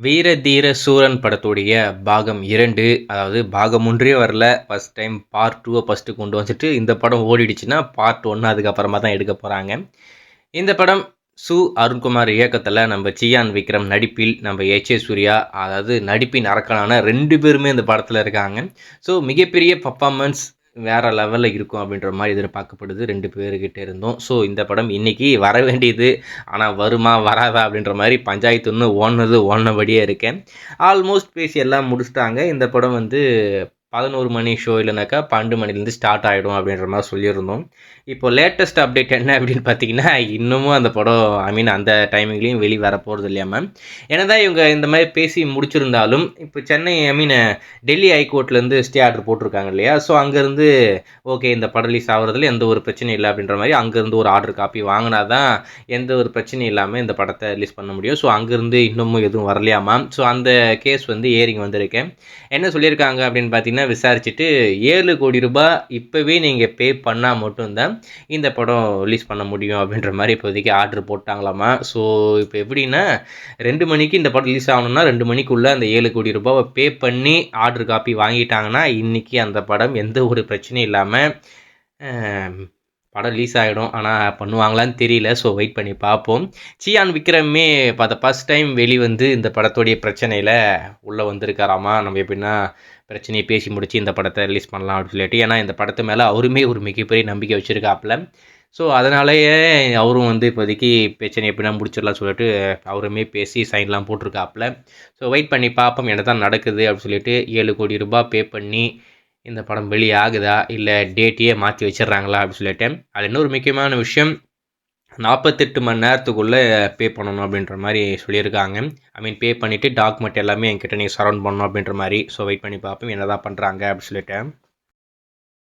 வீர தீர சூரன் படத்துடைய பாகம் இரண்டு அதாவது பாகம் ஒன்றே வரல. ஃபஸ்ட் டைம் பார்ட் டூவை ஃபஸ்ட்டு கொண்டு வந்துட்டு இந்த படம் ஓடிடுச்சுன்னா பார்ட் ஒன்று அதுக்கப்புறமா தான் எடுக்க போகிறாங்க இந்த படம் சு அருண்குமார் இயக்கத்தில் நம்ம சியான் விக்ரம் நடிப்பில் நம்ம எச் ஏ சூர்யா அதாவது நடிப்பின் அரக்கனான ரெண்டு பேருமே இந்த படத்தில் இருக்காங்க. ஸோ மிகப்பெரிய பர்ஃபார்மன்ஸ் வேறு லெவலில் இருக்கும் அப்படின்ற மாதிரி எதிர்பார்க்கப்படுது ரெண்டு பேர்கிட்ட இருந்தோம். ஸோ இந்த படம் இன்றைக்கி வர வேண்டியது. ஆனால் வருமா வராதா அப்படின்ற மாதிரி பஞ்சாயத்து ஒன்று ஓடுனது ஓடினபடியே இருக்கேன். ஆல்மோஸ்ட் பேசி எல்லாம் முடிச்சிட்டாங்க. இந்த படம் வந்து பதினோரு மணி ஷோ இல்லைனாக்கா பன்னெண்டு மணிலேருந்து ஸ்டார்ட் ஆகிடும் அப்படின்ற மாதிரி சொல்லியிருந்தோம். இப்போ லேட்டஸ்ட் அப்டேட் என்ன அப்படின்னு பார்த்தீங்கன்னா இன்னமும் அந்த படம் ஐ மீன் அந்த டைமிங்லேயும் வெளியே வர போகிறது இல்லையாம என்னதான் இவங்க இந்த மாதிரி பேசி முடிச்சிருந்தாலும் இப்போ சென்னை ஐ மீன் டெல்லி ஹைகோர்ட்லேருந்து ஸ்டே ஆர்டர் போட்டிருக்காங்க இல்லையா? ஸோ அங்கேருந்து ஓகே இந்த படம் ரிலீஸ் ஆகிறதுல எந்த ஒரு பிரச்சனையும் இல்லை அப்படின்ற மாதிரி அங்கேருந்து ஒரு ஆர்டர் காப்பி வாங்கினா தான் எந்த ஒரு பிரச்சனையும் இல்லாமல் இந்த படத்தை ரிலீஸ் பண்ண முடியும். ஸோ அங்கேருந்து இன்னமும் எதுவும் வரலையாமா ஸோ அந்த கேஸ் வந்து ஏறிங் வந்திருக்கேன் என்ன சொல்லியிருக்காங்க அப்படின்னு பார்த்தீங்கன்னா விசாரிச்சுட்டு ஏழு கோடி ரூபாய் இப்போவே நீங்கள் பே பண்ணால் மட்டும்தான் இந்த படம் ரிலீஸ் பண்ண முடியும் அப்படின்ற மாதிரி இப்போதைக்கு ஆர்டர் போட்டாங்களாமா? ஸோ இப்போ எப்படின்னா ரெண்டு மணிக்கு இந்த படம் ரிலீஸ் ஆகணும்னா ரெண்டு மணிக்குள்ளே அந்த ஏழு கோடி ரூபாவை பே பண்ணி ஆர்டர் காப்பி வாங்கிட்டாங்கன்னா இன்றைக்கி அந்த படம் எந்த ஒரு பிரச்சனையும் இல்லாமல் படம் ரிலீஸ் ஆகிடும் ஆனால் பண்ணுவாங்களான்னு தெரியல. ஸோ வெயிட் பண்ணி பார்ப்போம். சியான் விக்ரமே பார்த்த ஃபஸ்ட் டைம் வெளிவந்து இந்த படத்துடைய பிரச்சனையில் உள்ளே வந்திருக்காராமா? நம்ம எப்படின்னா பிரச்சனையை பேசி முடித்து இந்த படத்தை ரிலீஸ் பண்ணலாம் அப்படின்னு சொல்லிட்டு. ஏன்னா இந்த படத்து மேலே அவருமே ஒரு மிகப்பெரிய நம்பிக்கை வச்சுருக்காப்புல. ஸோ அதனாலேயே அவரும் வந்து இப்போதைக்கு பிரச்சனை எப்படின்னா முடிச்சிடலாம் சொல்லிட்டு அவருமே பேசி சைன்லாம் போட்டிருக்காப்புல. ஸோ வெயிட் பண்ணி பார்ப்போம். என்ன தான் நடக்குது அப்படின்னு சொல்லிட்டு ஏழு கோடி ரூபாய் பே பண்ணி இந்த படம் வெளியாகுதா இல்லை டேட்டையே மாற்றி வச்சிடுறாங்களா அப்படின்னு சொல்லிட்டு. அது இன்னொரு முக்கியமான விஷயம் நாற்பத்தெட்டு மணி நேரத்துக்குள்ளே பே பண்ணணும் அப்படின்ற மாதிரி சொல்லியிருக்காங்க. ஐ மீன் பே பண்ணிவிட்டு டாக்குமெண்ட் எல்லாமே என்கிட்ட நீங்கள் சரௌண்ட் பண்ணணும் அப்படின்ற மாதிரி. ஸோ வெயிட் பண்ணி பார்ப்போம் என்ன தான் பண்ணுறாங்க அப்படின்னு சொல்லிட்டு.